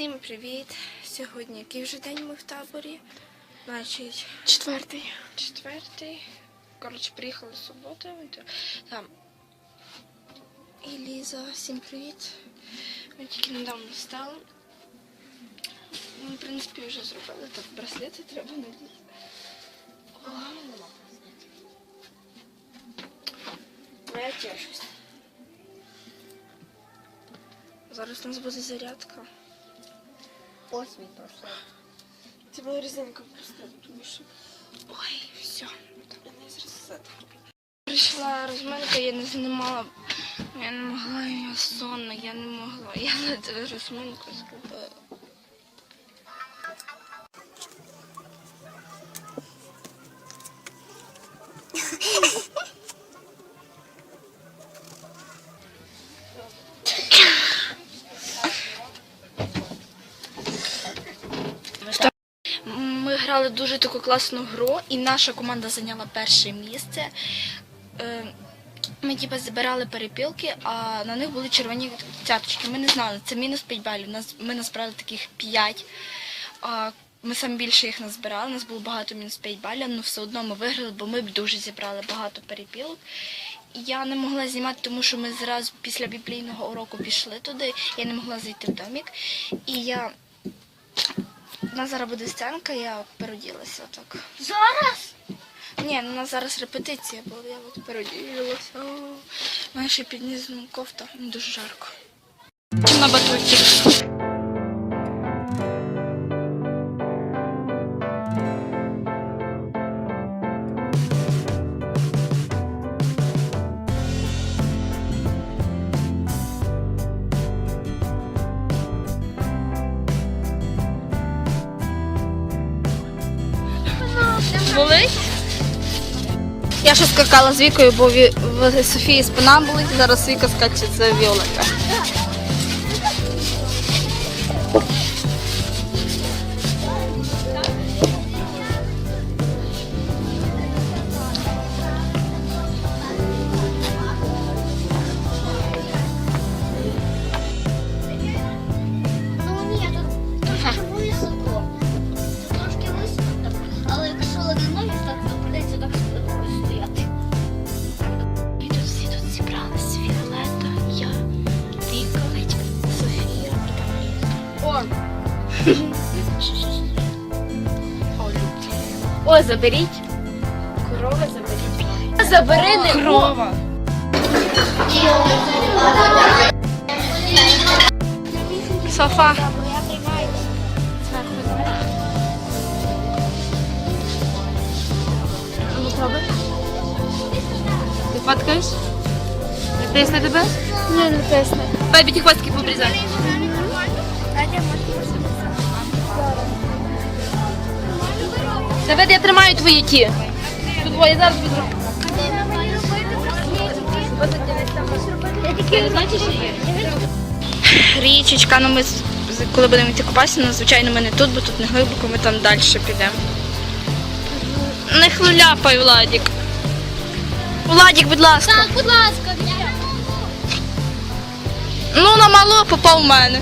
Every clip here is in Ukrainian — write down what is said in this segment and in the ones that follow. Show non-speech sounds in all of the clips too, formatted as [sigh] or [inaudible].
Всім привіт! Сьогодні який вже день ми в таборі? Значить, Четвертий. четвертий. Коротше, приїхали в суботу. Там. І Ліза, всім привіт. Ми тільки недавно встали. Ми, в принципі, вже зробили. Так, браслети треба надіти. Я тішусь. Зараз у нас буде зарядка. Ось він пройшов. Це була резинка просто, тому що. Ой, все. Не. Прийшла розминка, я не знімала. Я не могла, я сонна, я не могла. Я ледве розминку зробила. Ми грали дуже таку класну гру, і наша команда зайняла перше місце. Е, Ми типу, збирали перепілки, а на них були червоні цяточки. Ми не знали, це мінус 5 балів. Ми назбирали таких 5. А ми саме більше їх назбирали, у нас було багато мінус 5 балів, але все одно ми виграли, бо ми дуже зібрали багато перепілок. Я не могла знімати, тому що ми зразу після біблійного уроку пішли туди, я не могла зайти в домик. І я у нас зараз буде сценка, я переоділася так. Зараз? Ні, ну, у нас зараз репетиція, бо я от переоділася. Мене ще під низом кофта, дуже жарко. На батуті. Болить? Я ще скакала з Вікою, бо в Софії спина болить, зараз Віка скаче, це Віолетка. О, заберіть. Корова заберіть. Забери не Корова. Софа. Ти фоткаєш? Не тисне тебе? Ні, не тисне. Давай ті хвостики Давид, я тримаю твої ті. Тут двоє зараз відро. Є? Річечка, ну ми коли будемо йти купатися, ну, звичайно, ми не тут, бо тут не глибоко, ми там далі підемо. Не хвиляпай, Владік. Владік, будь ласка. Так, будь ласка. Ну, на мало попав у мене.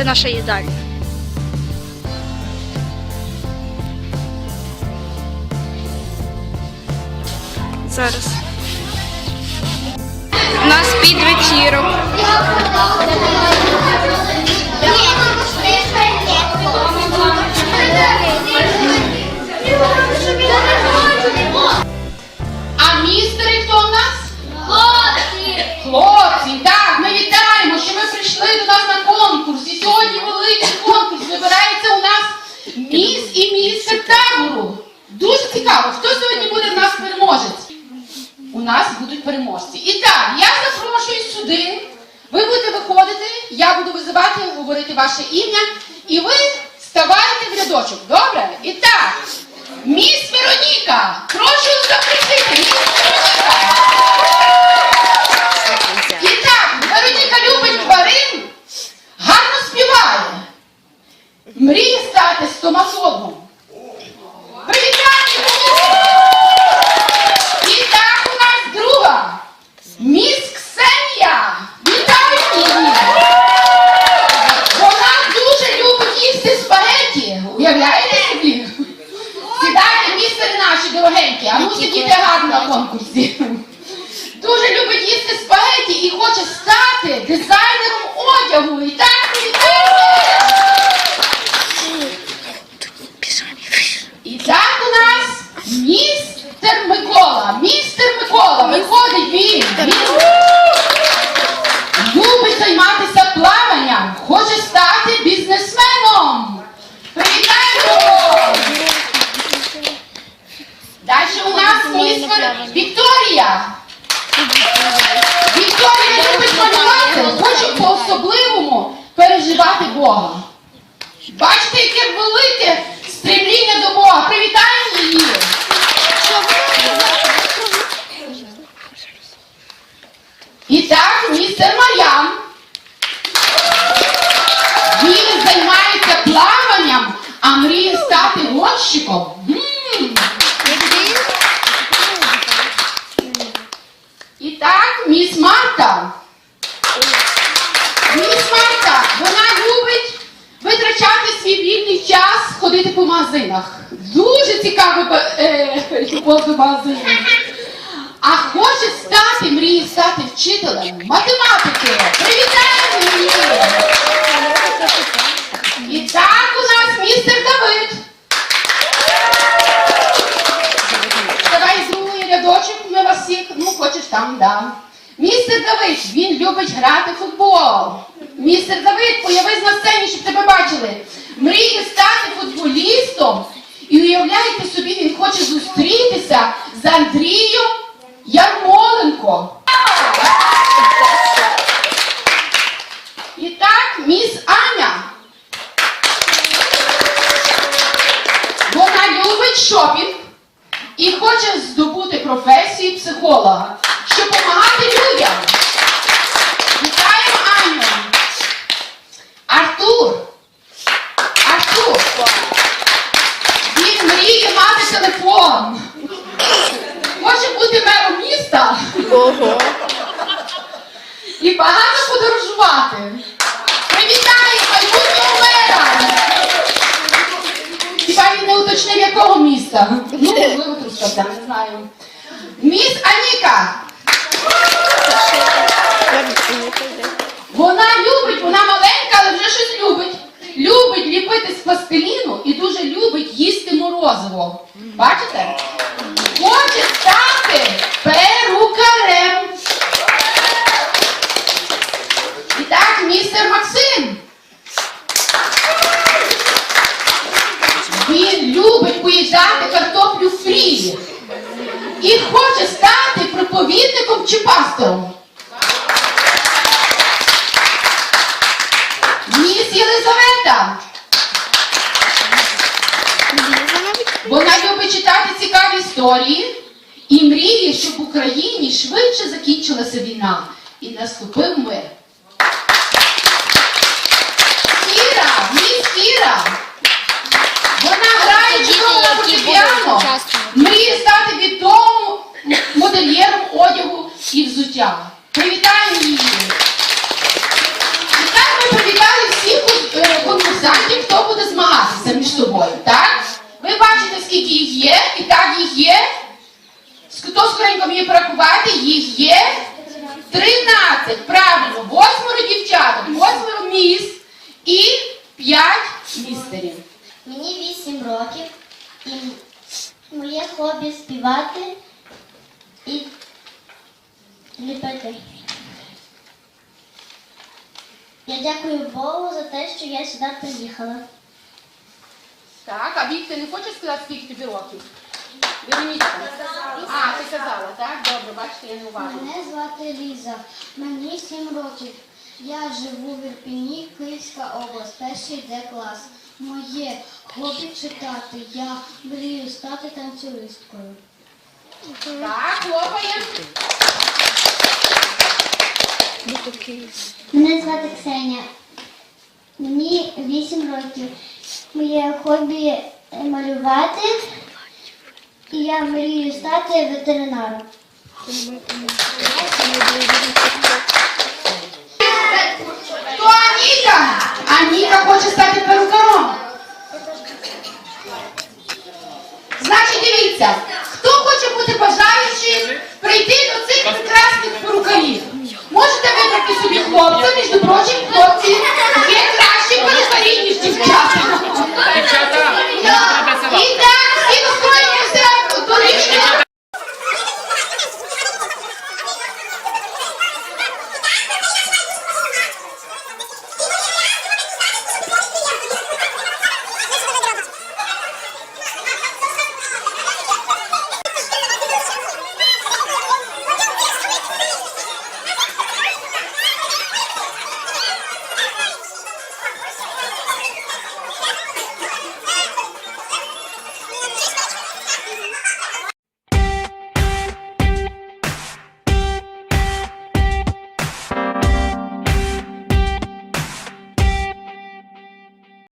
Це наша їдальня. Зараз. У нас під вечірок. Переможці. І так, я запрошую сюди. Ви будете виходити, я буду визивати, говорити ваше ім'я, і ви ставайте в рядочок. Добре? І так, міс Вероніка, прошу запросити, міс Вероніка. І так, Вероніка любить тварин, гарно співає. Мріє стати стоматологом. Привітання! Вероніка! І так у нас друга. Міс Ксенія. Вітаю її! Вона дуже любить їсти спагеті. Уявляєте собі? Сідайте, містери наші дорогенькі, а ну діти гарно на конкурсі. Дуже любить їсти спагеті і хоче стати дизайнером одягу. І так привітайте! І так у нас містер Микола. Містер Микола, виходить він. Він любить займатися плаванням, хоче стати бізнесменом. Привітаємо! його! Далі у нас містер Вікторія. Вікторія любить малювати, хоче по-особливому переживати Бога. Бачите, яке велике стремління до Бога. Привітаємо її. І так, містер Мар'ян. Він займається плаванням, а мріє стати гонщиком. М. І так, міс Марта. Міс Марта, вона любить витрачати свій вільний час, ходити по магазинах. Дуже цікавий е, любов. А хоче стати, мріє стати вчителем математики. Привітаємо її! І так у нас містер Давид. Давай з другий рядочок, ми вас всіх, ну хочеш там, да. Містер Давид, він любить грати в футбол. Містер Давид, появись на сцені, щоб тебе бачили. Мріє стати футболістом. І уявляєте собі, він хоче зустрітися з Андрієм Ярмоленко. І так, міс Аня. Вона любить шопінг і хоче здобути професію психолога, телефон. Хоче бути мером міста. І багато подорожувати. Привітаємо майбутнього мера. Хіба він не уточнив якого міста? Ну, [laughs] можливо, Трускавця, не знаю. Міс Аніка. Вона любить, вона маленька, але вже щось любить. Любить ліпити з пластиліну і дуже любить їсти. Бачите? Хоче стати перукарем. І так, містер Максим. Він любить поїдати картоплю фрі і хоче стати проповідником чи пастором. Міс Єлизавета. Вона любить читати цікаві історії і мріє, щоб в Україні швидше закінчилася війна і наступив мир. Кіра, міс Кіра. Вона грає чудово фортепіано, мріє стати відомим модельєром одягу і взуття. Привітаємо її! І так ми привітали всіх е, конкурсантів, хто буде змагатися між собою, так? Ви бачите, скільки їх є, і так їх є. Хто скоренько мені порахувати, їх є 13, правильно, восьмеро дівчаток, восьмеро міс і 5 містерів. Мені 8 років і моє хобі співати і ліпити. Я дякую Богу за те, що я сюди приїхала. Вік, ти не хочеш сказати, скільки тобі років? Веронічка. А, ти казала, так? Добре, бачите, я не уважна. Мене звати Ліза, мені 7 років. Я живу в Ірпіні, Київська область, перший Д клас. Моє хобі читати. Я мрію стати танцюристкою. Так, хлопаємо. Мене звати Ксенія. Мені 8 років. Моє хобі малювати. І я мрію стати ветеринаром. Хто Аніка? Аніка хоче стати